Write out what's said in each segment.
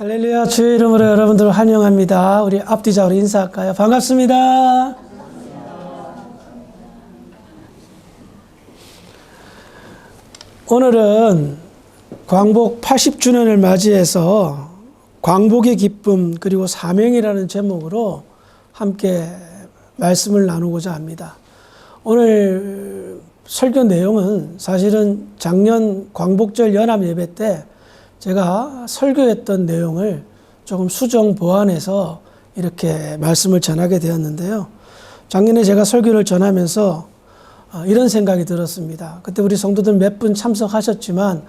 할렐루야 주의 이름으로 여러분들 환영합니다. 우리 앞뒤자로 인사할까요? 반갑습니다. 오늘은 광복 80주년을 맞이해서 광복의 기쁨 그리고 사명이라는 제목으로 함께 말씀을 나누고자 합니다. 오늘 설교 내용은 사실은 작년 광복절 연합 예배 때 제가 설교했던 내용을 조금 수정 보완해서 이렇게 말씀을 전하게 되었는데요. 작년에 제가 설교를 전하면서 어, 이런 생각이 들었습니다. 그때 우리 성도들 몇 분 참석하셨지만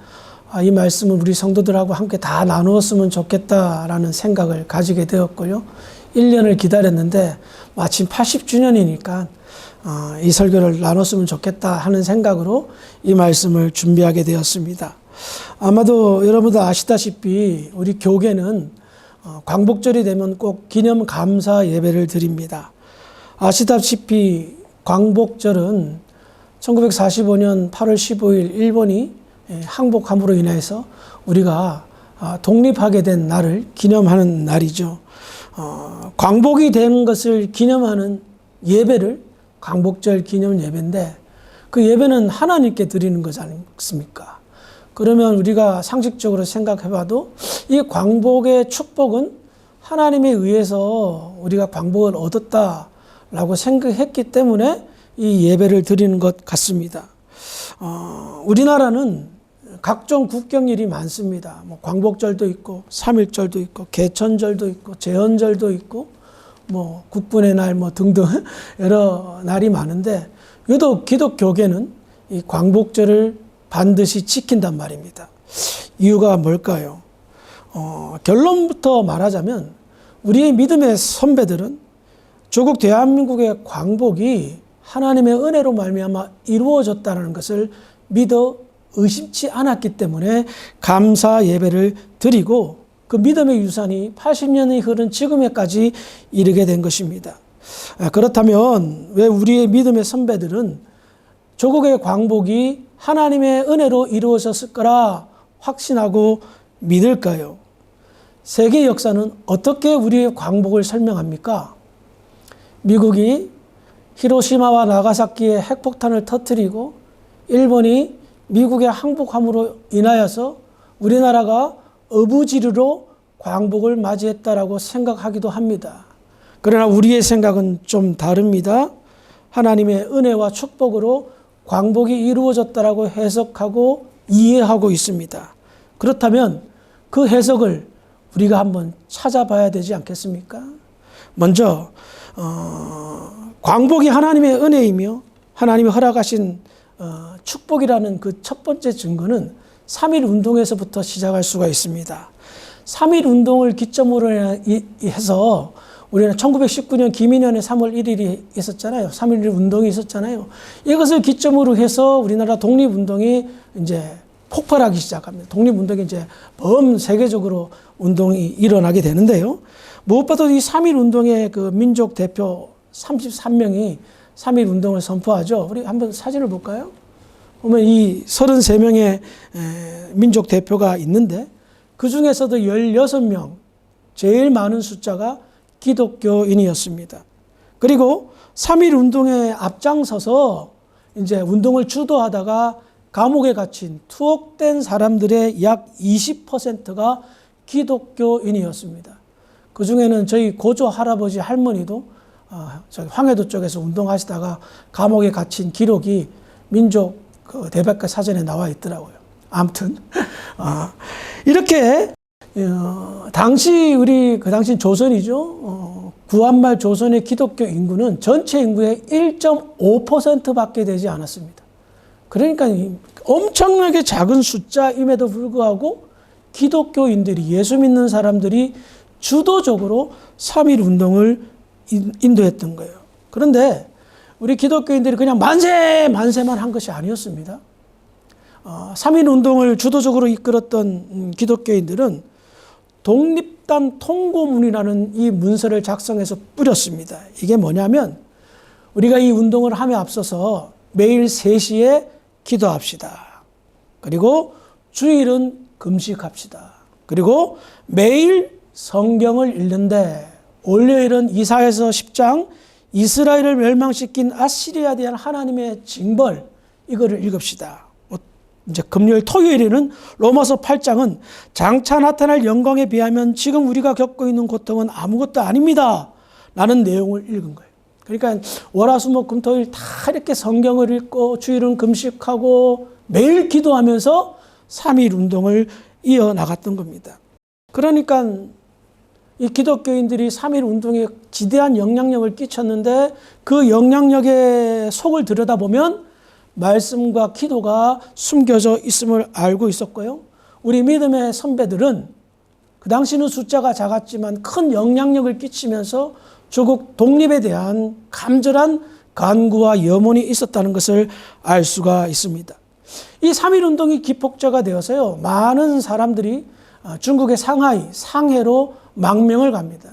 아, 이 말씀을 우리 성도들하고 함께 다 나누었으면 좋겠다라는 생각을 가지게 되었고요. 1년을 기다렸는데 마침 80주년이니까 어, 이 설교를 나눴으면 좋겠다 하는 생각으로 이 말씀을 준비하게 되었습니다. 아마도 여러분들 아시다시피 우리 교계는 어, 광복절이 되면 꼭 기념 감사 예배를 드립니다. 아시다시피 광복절은 1945년 8월 15일 일본이 예, 항복함으로 인해서 우리가 아, 독립하게 된 날을 기념하는 날이죠. 어, 광복이 된 것을 기념하는 예배를 광복절 기념 예배인데 그 예배는 하나님께 드리는 거지 않습니까? 그러면 우리가 상식적으로 생각해 봐도 이 광복의 축복은 하나님에 의해서 우리가 광복을 얻었다라고 생각했기 때문에 이 예배를 드리는 것 같습니다. 어, 우리나라는 각종 국경일이 많습니다. 뭐 광복절도 있고, 삼일절도 있고, 개천절도 있고, 제헌절도 있고, 뭐 국군의 날 뭐 등등 여러 날이 많은데 유독 기독교계는 이 광복절을 반드시 지킨단 말입니다. 이유가 뭘까요? 어, 결론부터 말하자면 우리의 믿음의 선배들은 조국 대한민국의 광복이 하나님의 은혜로 말미암아 이루어졌다는 것을 믿어 의심치 않았기 때문에 감사 예배를 드리고 그 믿음의 유산이 80년이 흐른 지금에까지 이르게 된 것입니다. 아, 그렇다면 왜 우리의 믿음의 선배들은 조국의 광복이 하나님의 은혜로 이루어졌을 거라 확신하고 믿을까요? 세계 역사는 어떻게 우리의 광복을 설명합니까? 미국이 히로시마와 나가사키에 핵폭탄을 터뜨리고 일본이 미국의 항복함으로 인하여서 우리나라가 어부지르로 광복을 맞이했다라고 생각하기도 합니다. 그러나 우리의 생각은 좀 다릅니다. 하나님의 은혜와 축복으로 광복이 이루어졌다라고 해석하고 이해하고 있습니다. 그렇다면 그 해석을 우리가 한번 찾아봐야 되지 않겠습니까? 먼저 어, 광복이 하나님의 은혜이며 하나님이 허락하신 어, 축복이라는 그 첫 번째 증거는 3.1 운동에서부터 시작할 수가 있습니다. 3.1 운동을 기점으로 해서 우리는 1919년 기민년에 3월 1일이 있었잖아요. 3.1 운동이 있었잖아요. 이것을 기점으로 해서 우리나라 독립운동이 이제 폭발하기 시작합니다. 독립운동이 이제 범 세계적으로 운동이 일어나게 되는데요. 무엇보다도 이3.1 운동의 그 민족 대표 33명이 3.1 운동을 선포하죠. 우리 한번 사진을 볼까요? 보면 이 33명의 민족 대표가 있는데 그 중에서도 16명, 제일 많은 숫자가 기독교인이었습니다. 그리고 3.1 운동에 앞장서서 이제 운동을 주도하다가 감옥에 gat힌 투옥된 사람들의 약 20%가 기독교인이었습니다. 그 중에는 저희 고조 할아버지 할머니도 어, 저기 황해도 쪽에서 운동하시다가 감옥에 갇힌 기록이 민족 그 대백과 사전에 나와 있더라고요. 아무튼 어, 이렇게 어, 당시 우리 그 당시 조선이죠. 어, 구한말 조선의 기독교 인구는 전체 인구의 1.5%밖에 되지 않았습니다. 그러니까 엄청나게 작은 숫자임에도 불구하고 기독교인들이 예수 믿는 사람들이 주도적으로 3.1 운동을 인도했던 거예요. 그런데 우리 기독교인들이 그냥 만세, 만세만 한 것이 아니었습니다. 어, 3.1 운동을 주도적으로 이끌었던 음, 기독교인들은 독립단 통고문이라는 이 문서를 작성해서 뿌렸습니다. 이게 뭐냐면 우리가 이 운동을 함에 앞서서 매일 3시에 기도합시다. 그리고 주일은 금식합시다. 그리고 매일 성경을 읽는데 월요일은 이사에서 10장 이스라엘을 멸망시킨 아시리아에 대한 하나님의 징벌 이거를 읽읍시다. 뭐 이제 금요일 토요일에는 로마서 8장은 장차 나타날 영광에 비하면 지금 우리가 겪고 있는 고통은 아무것도 아닙니다. 라는 내용을 읽은 거예요. 그러니까 월화수목 금토일 다 이렇게 성경을 읽고 주일은 금식하고 매일 기도하면서 3일 운동을 이어 나갔던 겁니다. 그러니까 이 기독교인들이 3일 운동에 지대한 영향력을 끼쳤는데 그 영향력의 속을 들여다보면 말씀과 기도가 숨겨져 있음을 알고 있었고요. 우리 믿음의 선배들은 그 당시는 숫자가 작았지만 큰 영향력을 끼치면서 조국 독립에 대한 간절한 간구와 염원이 있었다는 것을 알 수가 있습니다. 이 3.1 운동이 기폭제가 되어서요, 많은 사람들이 어, 중국의 상하이, 상해로 망명을 갑니다.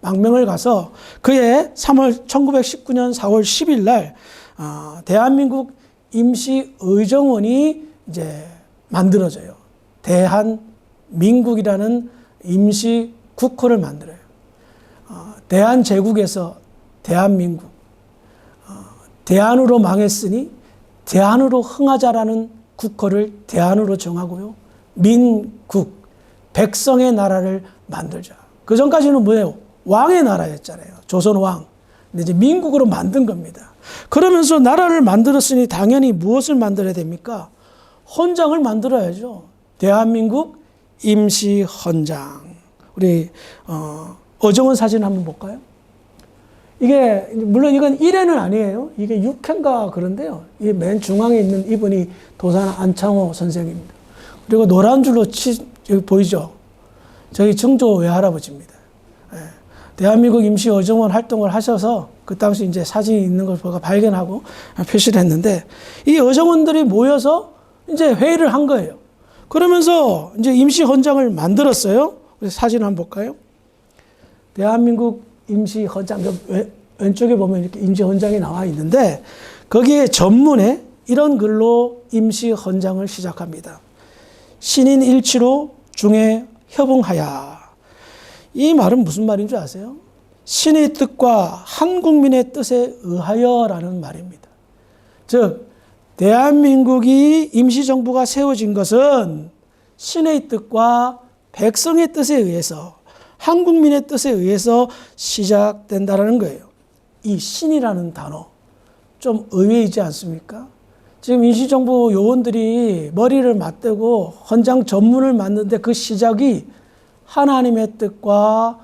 망명을 가서 그해 3월 1919년 4월 10일 날 어, 대한민국 임시의정원이 이제 만들어져요. 대한민국이라는 임시 국호를 만들어요. 어, 대한제국에서 대한민국, 어, 대한으로 망했으니 대한으로 흥하자라는 국호를 대한으로 정하고요. 민국, 백성의 나라를 만들자. 그 전까지는 뭐예요? 왕의 나라였잖아요. 조선 왕. 근데 이제 민국으로 만든 겁니다. 그러면서 나라를 만들었으니 당연히 무엇을 만들어야 됩니까? 헌장을 만들어야죠. 대한민국 임시 헌장. 우리 어, 어정원 사진 한번 볼까요? 이게 물론 이건 1회는 아니에요. 이게 6회인가 그런데요. 이 맨 중앙에 있는 이분이 도산 안창호 선생입니다. 그리고 노란 줄로 치 보이죠? 저희 증조 외할아버지입니다. 예. 대한민국 임시 어정원 활동을 하셔서 그 당시 이제 사진이 있는 걸 제가 발견하고 표시를 했는데 이 어정원들이 모여서 이제 회의를 한 거예요. 그러면서 이제 임시 헌장을 만들었어요. 그래서 사진 한번 볼까요? 대한민국 임시 헌장 왼쪽에 보면 이렇게 임시 헌장이 나와 있는데 거기에 전문에 이런 글로 임시 헌장을 시작합니다. 신인 일치로 중에 협응하야. 이 말은 무슨 말인 줄 아세요? 신의 뜻과 한 국민의 뜻에 의하여라는 말입니다. 즉, 대한민국이 임시정부가 세워진 것은 신의 뜻과 백성의 뜻에 의해서 한 국민의 뜻에 의해서 시작된다라는 거예요. 이 신이라는 단어 좀 의외이지 않습니까? 지금 임시정부 요원들이 머리를 맞대고 헌장 전문을 만드는데 그 시작이 하나님의 뜻과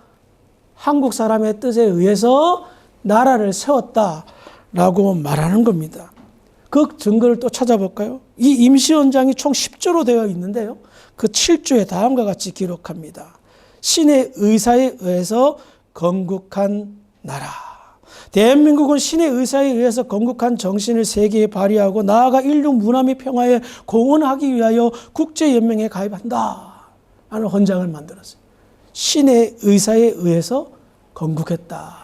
한국 사람의 뜻에 의해서 나라를 세웠다라고 말하는 겁니다. 그 증거를 또 찾아볼까요? 이 임시헌장이 총 10조로 되어 있는데요. 그 7조에 다음과 같이 기록합니다. 신의 의사에 의해서 건국한 나라. 대한민국은 신의 의사에 의해서 건국한 정신을 세계에 발휘하고 나아가 인류 문화 및 평화에 공헌하기 위하여 국제연맹에 가입한다. 라는 헌장을 만들었어요. 신의 의사에 의해서 건국했다.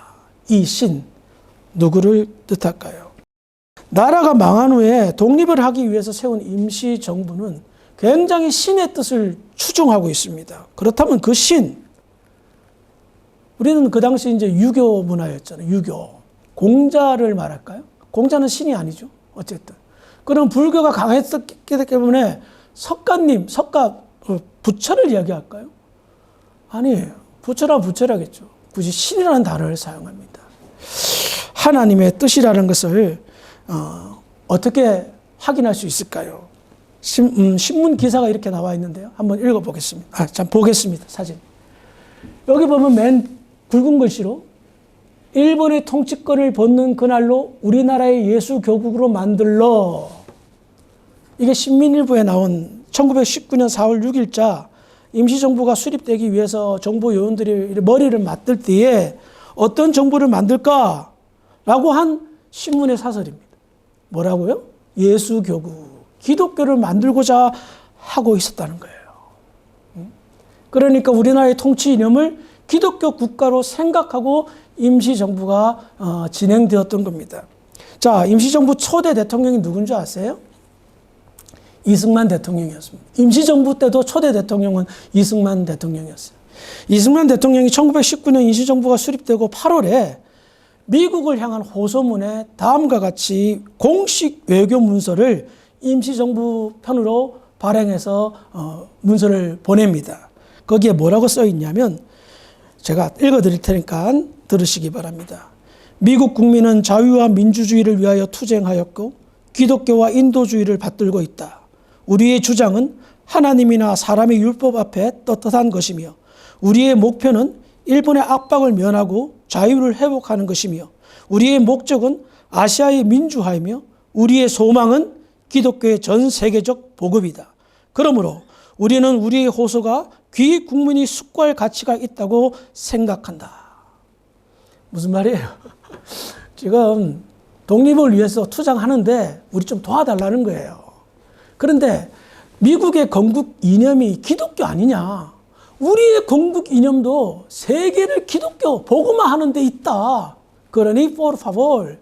이 신, 누구를 뜻할까요? 나라가 망한 후에 독립을 하기 위해서 세운 임시정부는 굉장히 신의 뜻을 추종하고 있습니다. 그렇다면 그 신, 우리는 그 당시 이제 유교 문화였잖아요. 유교. 공자를 말할까요? 공자는 신이 아니죠. 어쨌든. 그럼 불교가 강했기 때문에 석가님, 석가, 어, 부처를 이야기할까요? 아니에요. 부처라 부처라겠죠. 굳이 신이라는 단어를 사용합니다. 하나님의 뜻이라는 것을 어, 떻게 확인할 수 있을까요? 신, 음, 신문 기사가 이렇게 나와 있는데요. 한번 읽어보겠습니다. 아, 참 보겠습니다. 사진. 여기 보면 맨 굵은 글씨로 일본의 통치권을 벗는 그날로 우리나라의 예수 교국으로 만들러 이게 신민일보에 나온 1919년 4월 6일자 임시정부가 수립되기 위해서 정부 요원들이 머리를 맞들 때에 어떤 정부를 만들까? 라고 한 신문의 사설입니다. 뭐라고요? 예수교국, 기독교를 만들고자 하고 있었다는 거예요. 그러니까 우리나라의 통치 이념을 기독교 국가로 생각하고 임시정부가 어, 진행되었던 겁니다. 자, 임시정부 초대 대통령이 누군지 아세요? 이승만 대통령이었습니다. 임시정부 때도 초대 대통령은 이승만 대통령이었어요. 이승만 대통령이 1919년 임시정부가 수립되고 8월에 미국을 향한 호소문에 다음과 같이 공식 외교 문서를 임시정부 편으로 발행해서 어, 문서를 보냅니다. 거기에 뭐라고 써 있냐면 제가 읽어 드릴 테니까 들으시기 바랍니다. 미국 국민은 자유와 민주주의를 위하여 투쟁하였고 기독교와 인도주의를 받들고 있다. 우리의 주장은 하나님이나 사람의 율법 앞에 떳떳한 것이며 우리의 목표는 일본의 압박을 면하고 자유를 회복하는 것이며 우리의 목적은 아시아의 민주화이며 우리의 소망은 기독교의 전 세계적 보급이다. 그러므로 우리는 우리의 호소가 귀 국민이 숙고할 가치가 있다고 생각한다. 무슨 말이에요? 지금 독립을 위해서 투쟁하는데 우리 좀 도와달라는 거예요. 그런데 미국의 건국 이념이 기독교 아니냐? 우리의 건국 이념도 세계를 기독교 복음화 하는 데 있다. 그러니 por favor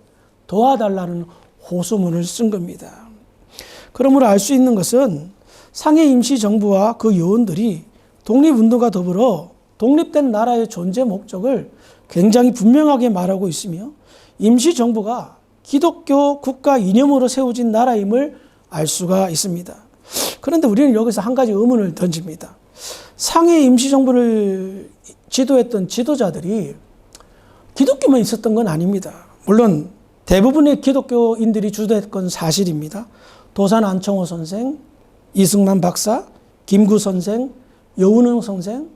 도와달라는 호소문을 쓴 겁니다. 그러므로 알 수 있는 것은 상해 임시 정부와 그 요원들이 독립운동과 더불어 독립된 나라의 존재 목적을 굉장히 분명하게 말하고 있으며 임시 정부가 기독교 국가 이념으로 세워진 나라임을 알 수가 있습니다. 그런데 우리는 여기서 한 가지 의문을 던집니다. 상해 임시정부를 지도했던 지도자들이 기독교만 있었던 건 아닙니다. 물론 대부분의 기독교인들이 주도했건 사실입니다. 도산 안청호 선생, 이승만 박사, 김구 선생, 여운흥 선생,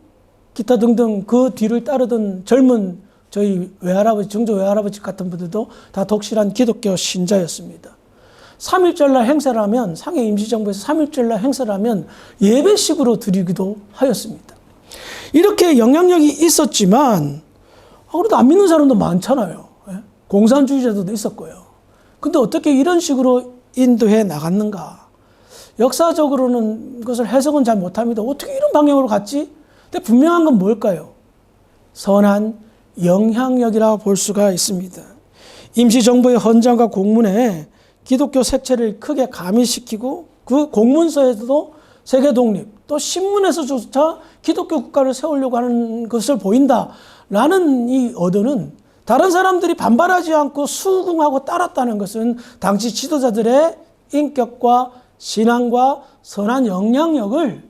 기타 등등 그 뒤를 따르던 젊은 저희 외할아버지, 증조 외할아버지 같은 분들도 다 독실한 기독교 신자였습니다. 3일절날 행사를 하면 상해 임시정부에서 3일절날 행사를 하면 예배식으로 드리기도 하였습니다. 이렇게 영향력이 있었지만 아, 그래도 안 믿는 사람도 많잖아요. 예? 공산주의자들도 있었고요. 근데 어떻게 이런 식으로 인도해 나갔는가? 역사적으로는 그것을 해석은 잘 못합니다. 어떻게 이런 방향으로 갔지? 근데 분명한 건 뭘까요? 선한 영향력이라 볼 수가 있습니다. 임시정부의 헌장과 공문에 기독교 색채를 크게 가미시키고 그 공문서에서도 세계 독립 또 신문에서조차 기독교 국가를 세우려고 하는 것을 보인다라는 이 어도는 다른 사람들이 반발하지 않고 수긍하고 따랐다는 것은 당시 지도자들의 인격과 신앙과 선한 영향력을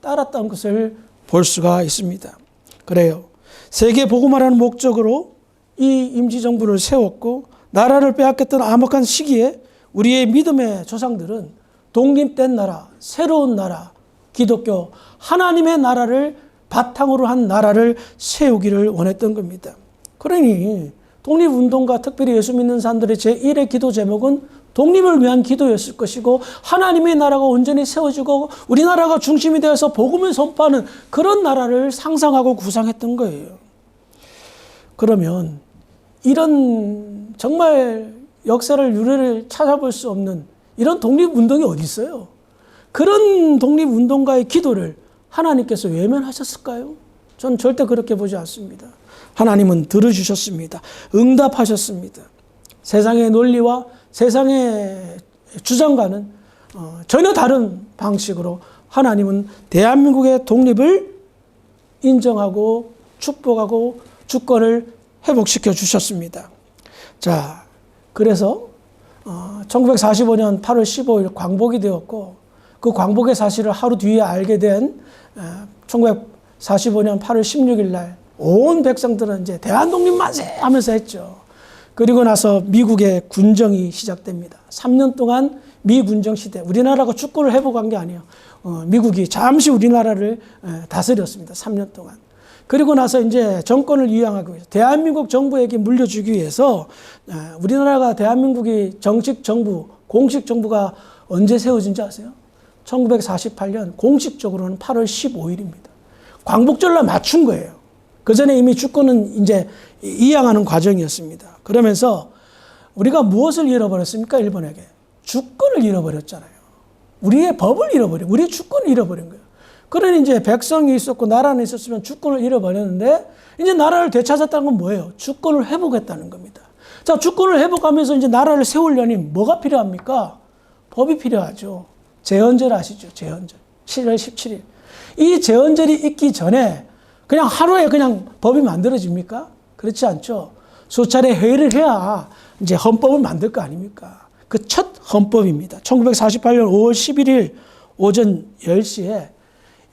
따랐다는 것을 볼 수가 있습니다. 그래요. 세계 복음화라는 목적으로 이 임시정부를 세웠고 나라를 빼앗겼던 암흑한 시기에 우리의 믿음의 조상들은 독립된 나라, 새로운 나라, 기독교, 하나님의 나라를 바탕으로 한 나라를 세우기를 원했던 겁니다. 그러니 독립운동가 특별히 예수 믿는 사람들의 제1의 기도 제목은 독립을 위한 기도였을 것이고 하나님의 나라가 온전히 세워지고 우리나라가 중심이 되어서 복음을 선포하는 그런 나라를 상상하고 구상했던 거예요. 그러면 이런 정말 역사를 유래를 찾아볼 수 없는 이런 독립운동이 어디 있어요? 그런 독립운동가의 기도를 하나님께서 외면하셨을까요? 저는 절대 그렇게 보지 않습니다. 하나님은 들어주셨습니다. 응답하셨습니다. 세상의 논리와 세상의 주장과는 어, 전혀 다른 방식으로 하나님은 대한민국의 독립을 인정하고 축복하고 주권을 회복시켜 주셨습니다. 자, 그래서 1945년 8월 15일 광복이 되었고 그 광복의 사실을 하루 뒤에 알게 된 1945년 8월 16일 날 온 백성들은 이제 대한독립 만세 하면서 했죠. 그리고 나서 미국의 군정이 시작됩니다. 3년 동안 미 군정 시대, 우리나라가 주권을 회복한 게 아니에요. 어, 미국이 잠시 우리나라를 다스렸습니다. 3년 동안. 그리고 나서 이제 정권을 이양하기 위해서 대한민국 정부에게 물려주기 위해서 우리나라가 대한민국이 정식 정부, 공식 정부가 언제 세워진지 아세요? 1948년 공식적으로는 8월 15일입니다. 광복절날 맞춘 거예요. 그 전에 이미 주권은 이제 이양하는 과정이었습니다. 그러면서 우리가 무엇을 잃어버렸습니까? 일본에게. 주권을 잃어버렸잖아요. 우리의 법을 잃어버려. 우리의 주권을 잃어버린 거예요. 그러니 이제 백성이 있었고 나라는 있었으면 주권을 잃어버렸는데 이제 나라를 되찾았다는 건 뭐예요? 주권을 회복했다는 겁니다. 자, 주권을 회복하면서 이제 나라를 세우려니 뭐가 필요합니까? 법이 필요하죠. 제헌절 아시죠? 제헌절. 7월 17일. 이 제헌절이 있기 전에 그냥 하루에 그냥 법이 만들어집니까? 그렇지 않죠. 수차례 회의를 해야 이제 헌법을 만들 거 아닙니까? 그 첫 헌법입니다. 1948년 5월 11일 오전 10시에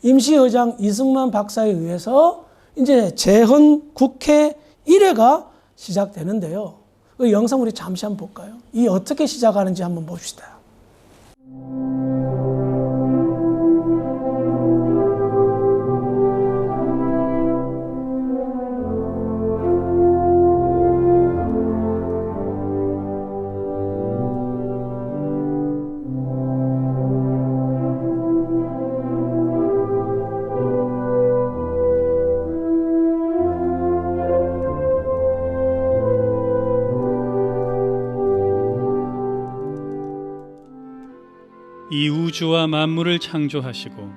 임시의장 이승만 박사에 의해서 이제 재헌 국회 1회가 시작되는데요. 그 영상 우리 잠시 한번 볼까요? 이 어떻게 시작하는지 한번 봅시다. 우주와 만물을 창조하시고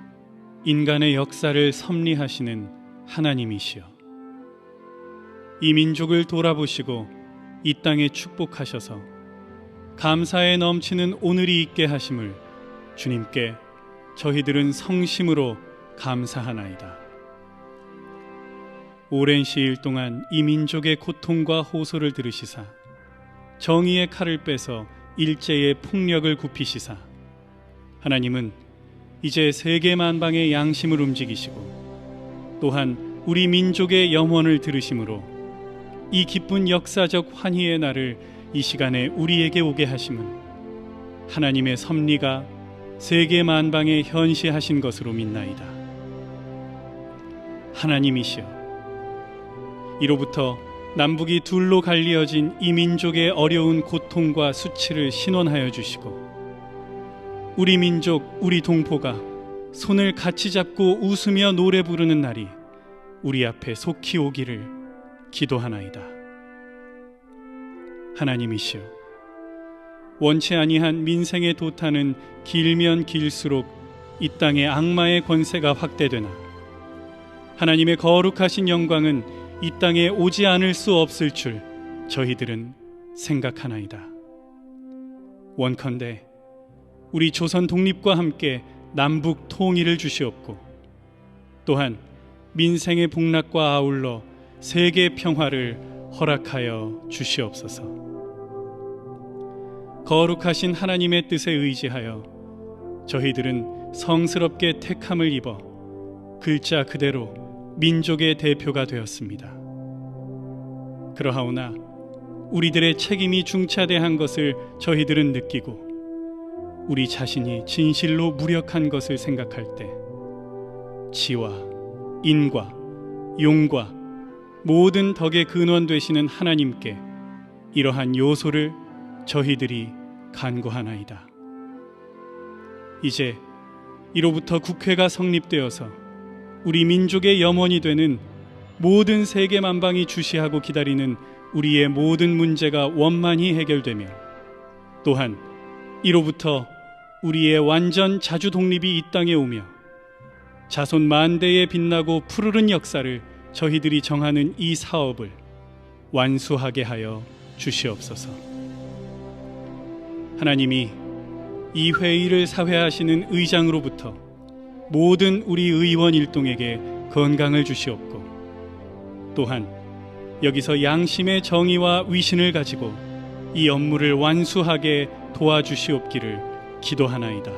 인간의 역사를 섭리하시는 하나님이시여. 이 민족을 돌아보시고 이 땅에 축복하셔서 감사에 넘치는 오늘이 있게 하심을 주님께 저희들은 성심으로 감사하나이다. 오랜 시일 동안 이 민족의 고통과 호소를 들으시사 정의의 칼을 빼서 일제의 폭력을 굽히시사 하나님은 이제 세계 만방의 양심을 움직이시고 또한 우리 민족의 염원을 들으심으로 이 기쁜 역사적 환희의 날을 이 시간에 우리에게 오게 하심은 하나님의 섭리가 세계 만방에 현시하신 것으로 믿나이다. 하나님이시여 이로부터 남북이 둘로 갈리어진 이 민족의 어려운 고통과 수치를 신원하여 주시고 우리 민족, 우리 동포가 손을 같이 잡고 웃으며 노래 부르는 날이 우리 앞에 속히 오기를 기도하나이다. 하나님이시여, 원치 아니한 민생의 도타는 길면 길수록 이 땅의 악마의 권세가 확대되나 하나님의 거룩하신 영광은 이 땅에 오지 않을 수 없을 줄 저희들은 생각하나이다. 원컨대 우리 조선 독립과 함께 남북 통일을 주시옵고 또한 민생의 복락과 아울러 세계 평화를 허락하여 주시옵소서. 거룩하신 하나님의 뜻에 의지하여 저희들은 성스럽게 택함을 입어 글자 그대로 민족의 대표가 되었습니다. 그러하오나 우리들의 책임이 중차대한 것을 저희들은 느끼고 우리 자신이 진실로 무력한 것을 생각할 때 지와 인과 용과 모든 덕의 근원 되시는 하나님께 이러한 요소를 저희들이 간구하나이다. 이제 이로부터 국회가 성립되어서 우리 민족의 염원이 되는 모든 세계 만방이 주시하고 기다리는 우리의 모든 문제가 원만히 해결되며 또한 이로부터 우리의 완전 자주 독립이 이 땅에 오며 자손 만대에 빛나고 푸르른 역사를 저희들이 정하는 이 사업을 완수하게 하여 주시옵소서. 하나님이 이 회의를 사회하시는 의장으로부터 모든 우리 의원 일동에게 건강을 주시옵고 또한 여기서 양심의 정의와 위신을 가지고 이 업무를 완수하게 도와주시옵기를 기도하나이다.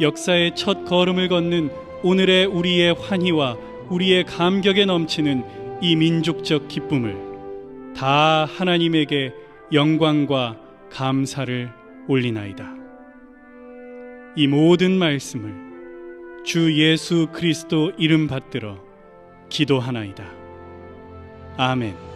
역사의 첫 걸음을 걷는 오늘의 우리의 환희와 우리의 감격에 넘치는 이 민족적 기쁨을 다 하나님에게 영광과 감사를 올리나이다. 이 모든 말씀을 주 예수 그리스도 이름 받들어 기도하나이다. 아멘.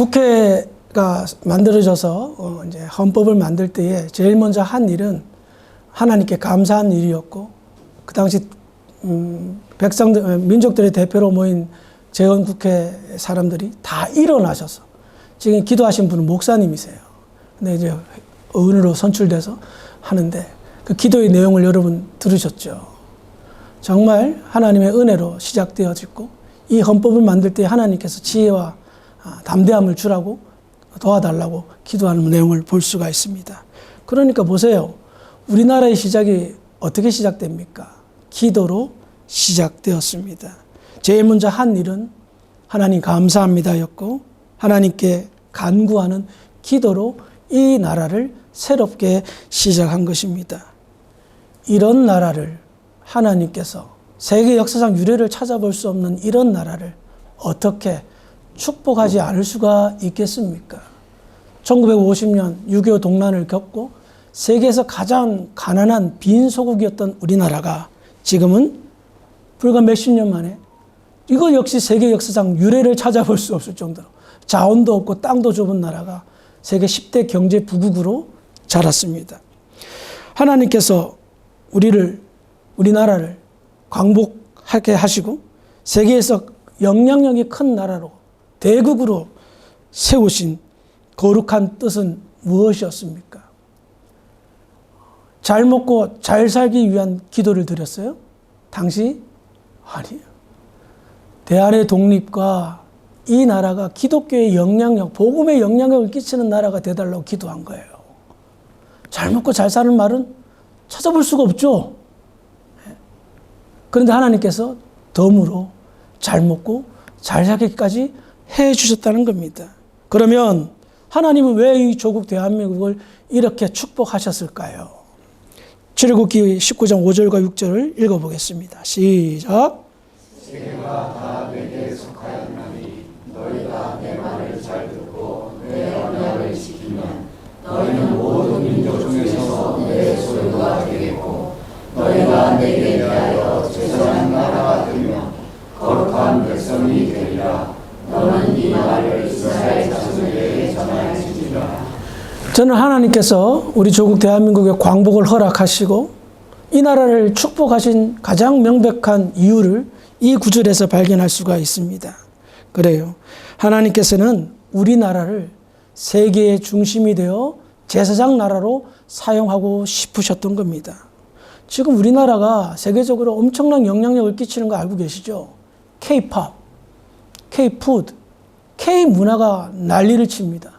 국회가 만들어져서 어, 이제 헌법을 만들 때에 제일 먼저 한 일은 하나님께 감사한 일이었고 그 당시 음, 백성들 어, 민족들의 대표로 모인 재헌 국회 사람들이 다 일어나셔서 지금 기도하신 분은 목사님이세요. 근데 이제 의원으로 선출돼서 하는데 그 기도의 내용을 여러분 들으셨죠. 정말 하나님의 은혜로 시작되어지고 이 헌법을 만들 때 하나님께서 지혜와 아, 담대함을 주라고 도와달라고 기도하는 내용을 볼 수가 있습니다. 그러니까 보세요. 우리나라의 시작이 어떻게 시작됩니까? 기도로 시작되었습니다. 제일 먼저 한 일은 하나님 감사합니다였고 하나님께 간구하는 기도로 이 나라를 새롭게 시작한 것입니다. 이런 나라를 하나님께서 세계 역사상 유례를 찾아볼 수 없는 이런 나라를 어떻게 축복하지 않을 수가 있겠습니까? 1950년 6.25 동란을 겪고 세계에서 가장 가난한 빈소국이었던 우리나라가 지금은 불과 몇십 년 만에 이거 역시 세계 역사상 유례를 찾아볼 수 없을 정도로 자원도 없고 땅도 좁은 나라가 세계 10대 경제 부국으로 자랐습니다. 하나님께서 우리를 우리나라를 광복하게 하시고 세계에서 영향력이 큰 나라로 대국으로 세우신 거룩한 뜻은 무엇이었습니까? 잘 먹고 잘 살기 위한 기도를 드렸어요? 당시 아니에요. 대한의 독립과 이 나라가 기독교의 영향력, 복음의 영향력을 끼치는 나라가 되달라고 기도한 거예요. 잘 먹고 잘 사는 말은 찾아볼 수가 없죠. 그런데 하나님께서 덤으로 잘 먹고 잘 살기까지 해 주셨다는 겁니다. 그러면 하나님은 왜 이 조국 대한민국을 이렇게 축복하셨을까요? 출애굽기 19장 5절과 6절을 읽어보겠습니다. 시작. 저는 하나님께서 우리 조국 대한민국의 광복을 허락하시고 이 나라를 축복하신 가장 명백한 이유를 이 구절에서 발견할 수가 있습니다. 그래요. 하나님께서는 우리나라를 세계의 중심이 되어 제사장 나라로 사용하고 싶으셨던 겁니다. 지금 우리나라가 세계적으로 엄청난 영향력을 끼치는 거 알고 계시죠? K-팝, K-푸드, K-문화가 난리를 칩니다.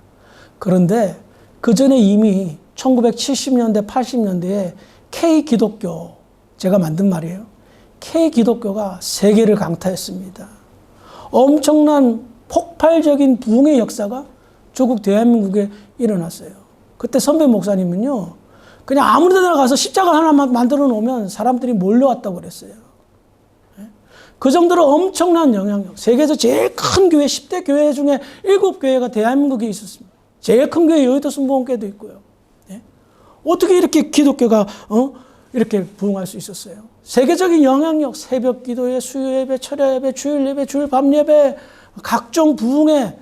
그런데 그 전에 이미 1970년대, 80년대에 K 기독교, 제가 만든 말이에요. K 기독교가 세계를 강타했습니다. 엄청난 폭발적인 부흥의 역사가 조국 대한민국에 일어났어요. 그때 선배 목사님은요, 그냥 아무 데나 가서 십자가 하나만 만들어 놓으면 사람들이 몰려왔다고 그랬어요. 그 정도로 엄청난 영향력. 세계에서 제일 큰 교회, 10대 교회 중에 7교회가 대한민국에 있었습니다. 제일 큰 교회 여의도 순복음교회도 있고요. 예? 어떻게 이렇게 기독교가 어? 이렇게 부흥할 수 있었어요? 세계적인 영향력, 새벽 기도회, 수요 예배, 철야 예배, 주일 예배, 주일 밤 예배, 각종 부흥회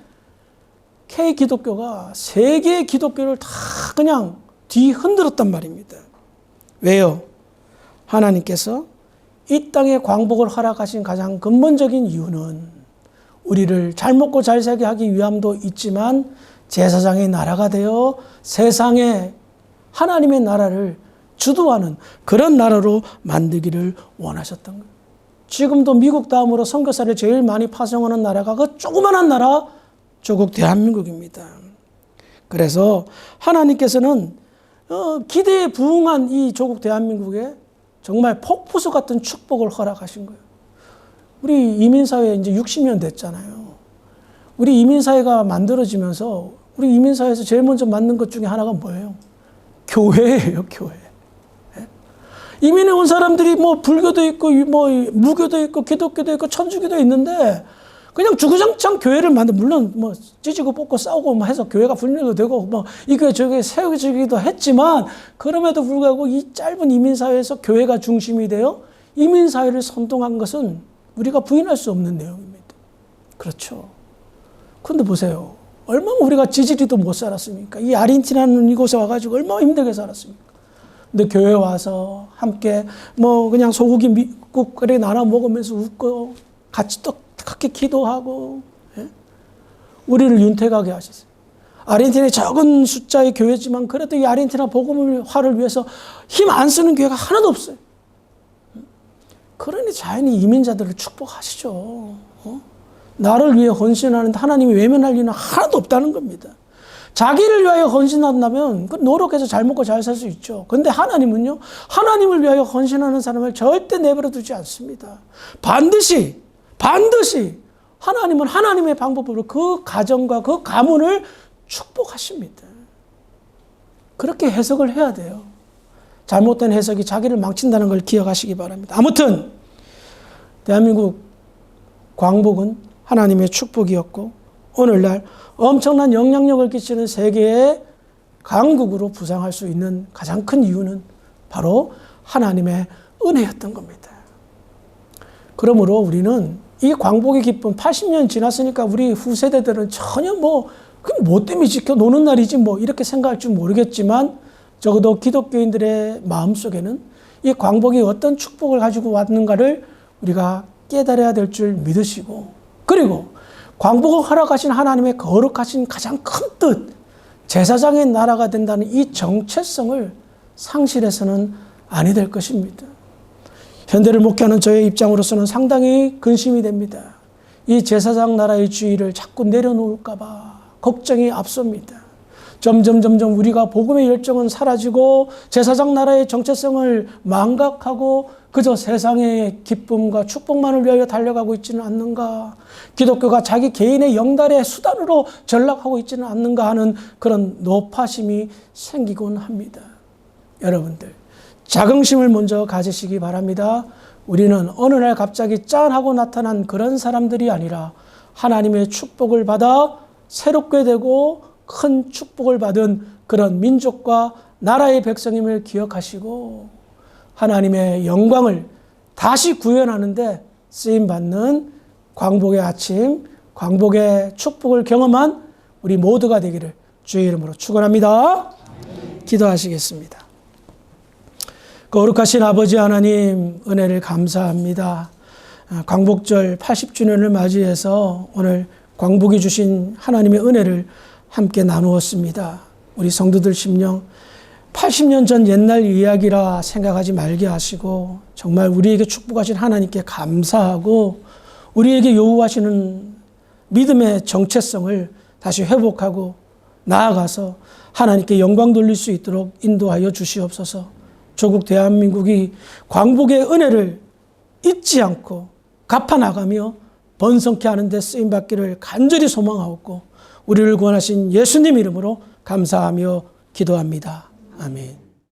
K 기독교가 세계 기독교를 다 그냥 뒤흔들었단 말입니다. 왜요? 하나님께서 이 땅에 광복을 허락하신 가장 근본적인 이유는 우리를 잘 먹고 잘 살게 하기 위함도 있지만 제사장의 나라가 되어 세상에 하나님의 나라를 주도하는 그런 나라로 만들기를 원하셨던 거예요. 지금도 미국 다음으로 선교사를 제일 많이 파송하는 나라가 그 조그만한 나라 조국 대한민국입니다. 그래서 하나님께서는 어, 기대에 부응한 이 조국 대한민국에 정말 폭포수 같은 축복을 허락하신 거예요. 우리 이민사회 이제 60년 됐잖아요. 우리 이민사회가 만들어지면서 우리 이민사회에서 제일 먼저 만든 것 중에 하나가 뭐예요? 교회예요, 교회. 예? 이민에 온 사람들이 뭐 불교도 있고 뭐 무교도 있고 기독교도 있고 천주교도 있는데 그냥 주구장창 교회를 만들 물론 뭐 찢고 뽑고 싸우고 뭐 해서 교회가 분열도 되고 뭐 이 교회 저 교회 세워지기도 했지만 그럼에도 불구하고 이 짧은 이민 사회에서 교회가 중심이 되어 이민 사회를 선동한 것은 우리가 부인할 수 없는 내용입니다. 그렇죠. 근데 보세요. 얼마나 우리가 지지리도 못 살았습니까? 이 아르헨티나는 이곳에 와가지고 얼마나 힘들게 살았습니까? 근데 교회 와서 함께 뭐 그냥 소고기 미국 그래 나눠 먹으면서 웃고 같이 똑같게 기도하고 예? 우리를 윤택하게 하셨어요. 아르헨티나의 적은 숫자의 교회지만 그래도 이 아르헨티나 복음화를 위해서 힘 안 쓰는 교회가 하나도 없어요. 그러니 자연히 이민자들을 축복하시죠. 어? 나를 위해 헌신하는데 하나님이 외면할 일은 하나도 없다는 겁니다. 자기를 위하여 헌신한다면 그 노력해서 잘 먹고 잘 살 수 있죠. 근데 하나님은요, 하나님을 위하여 헌신하는 사람을 절대 내버려 두지 않습니다. 반드시, 반드시 하나님은 하나님의 방법으로 그 가정과 그 가문을 축복하십니다. 그렇게 해석을 해야 돼요. 잘못된 해석이 자기를 망친다는 걸 기억하시기 바랍니다. 아무튼, 대한민국 광복은 하나님의 축복이었고, 오늘날 엄청난 영향력을 끼치는 세계의 강국으로 부상할 수 있는 가장 큰 이유는 바로 하나님의 은혜였던 겁니다. 그러므로 우리는 이 광복의 기쁨 80년 지났으니까 우리 후세대들은 전혀 뭐, 그뭐 때문에 지켜 노는 날이지 뭐 이렇게 생각할 줄 모르겠지만 적어도 기독교인들의 마음 속에는 이 광복이 어떤 축복을 가지고 왔는가를 우리가 깨달아야 될 줄 믿으시고 그리고 광복을 허락하신 하나님의 거룩하신 가장 큰 뜻, 제사장의 나라가 된다는 이 정체성을 상실해서는 아니 될 것입니다. 현대를 목회하는 저의 입장으로서는 상당히 근심이 됩니다. 이 제사장 나라의 주의를 자꾸 내려놓을까봐 걱정이 앞섭니다. 점점 점점 우리가 복음의 열정은 사라지고 제사장 나라의 정체성을 망각하고 그저 세상의 기쁨과 축복만을 위하여 달려가고 있지는 않는가. 기독교가 자기 개인의 영달의 수단으로 전락하고 있지는 않는가 하는 그런 노파심이 생기곤 합니다. 여러분들, 자긍심을 먼저 가지시기 바랍니다. 우리는 어느 날 갑자기 짠 하고 나타난 그런 사람들이 아니라 하나님의 축복을 받아 새롭게 되고 큰 축복을 받은 그런 민족과 나라의 백성임을 기억하시고 하나님의 영광을 다시 구현하는데 쓰임 받는 광복의 아침, 광복의 축복을 경험한 우리 모두가 되기를 주의 이름으로 축원합니다. 기도하시겠습니다. 거룩하신 아버지 하나님 은혜를 감사합니다. 아, 광복절 80주년을 맞이해서 오늘 광복이 주신 하나님의 은혜를 함께 나누었습니다. 우리 성도들 심령 80년 전 옛날 이야기라 생각하지 말게 하시고 정말 우리에게 축복하신 하나님께 감사하고 우리에게 요구하시는 믿음의 정체성을 다시 회복하고 나아가서 하나님께 영광 돌릴 수 있도록 인도하여 주시옵소서. 조국 대한민국이 광복의 은혜를 잊지 않고 갚아 나가며 번성케 하는 데 쓰임 받기를 간절히 소망하옵고 우리를 구원하신 예수님 이름으로 감사하며 기도합니다. 아멘.